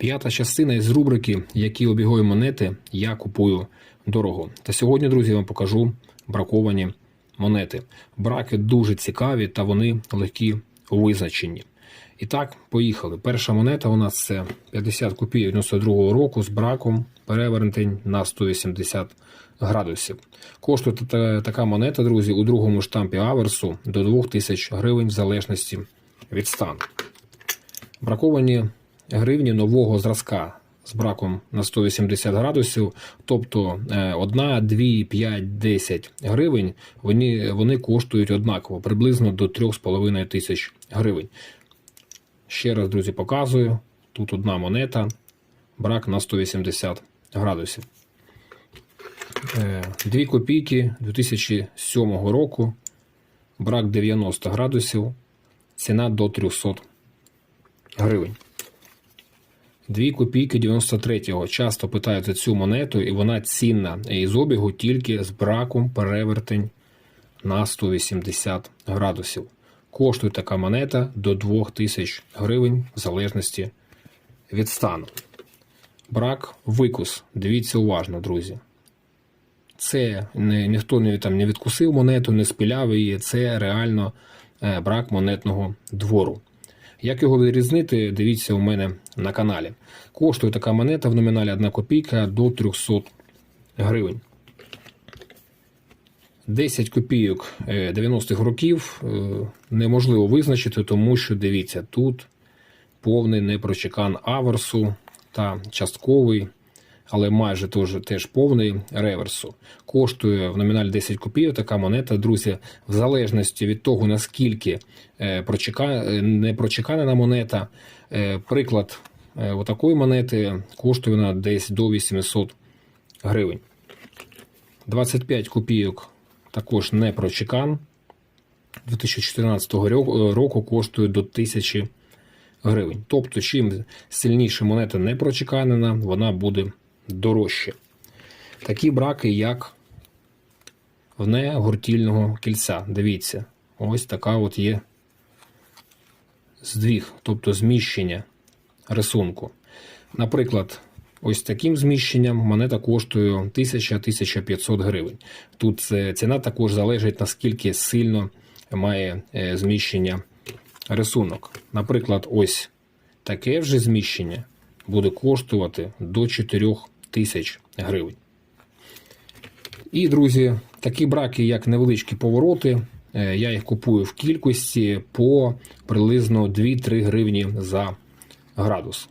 П'ята частина із рубрики Які обігові монети я купую дорого. Та сьогодні, друзі, я вам покажу браковані монети. Браки дуже цікаві та вони легкі у визначенні. І так, поїхали. Перша монета у нас це 50 копійок 92-го року з браком перевертень на 180 градусів. Коштує така монета, друзі, у другому штампі аверсу до 2000 гривень в залежності від стану. Браковані гривні нового зразка з браком на 180 градусів, тобто 1, 2, 5, 10 гривень, вони, вони коштують однаково, приблизно до 3,5 тисяч гривень. Ще раз, друзі, показую. Тут одна монета, брак на 180 градусів. Е, Дві копійки 2007 року, брак 90 градусів, ціна до 300 гривень. 2 копійки 93-го. Часто питають за цю монету, і вона цінна із обігу тільки з браком перевертень на 180 градусів. Коштує така монета до 2000 гривень в залежності від стану. Брак викус. Дивіться уважно, друзі. Це не, ніхто не, там, не відкусив монету, не спіляв її. Це реально е, брак монетного двору. Як його відрізнити, дивіться у мене на каналі. Коштує така монета в номіналі 1 копійка до 300 гривень. 10 копійок е, 90-х років е, неможливо визначити, тому що дивіться, тут повний непрочекан аверсу та частковий, але майже теж, теж повний реверсу. Коштує в номіналі 10 копійок така монета, друзі, в залежності від того, наскільки е, прочека... е, не прочеканена монета. Е, Приклад отакої монети коштує вона десь до 800 гривень. 25 копійок також не прочекан. 2014 року коштує до 1000 гривень. Тобто, чим сильніше монета не прочеканена, вона буде дорожче. Такі браки, як вне гуртільного кільця. Дивіться, ось така от є здвіг, тобто зміщення рисунку. Наприклад, ось таким зміщенням монета коштує 1000-1500 гривень. Тут ціна також залежить наскільки сильно має е, зміщення рисунок. Наприклад, ось таке вже зміщення буде коштувати до 4 тисяч гривень. І, друзі, такі браки, як невеличкі повороти, е, я їх купую в кількості по приблизно 2-3 гривні за градус.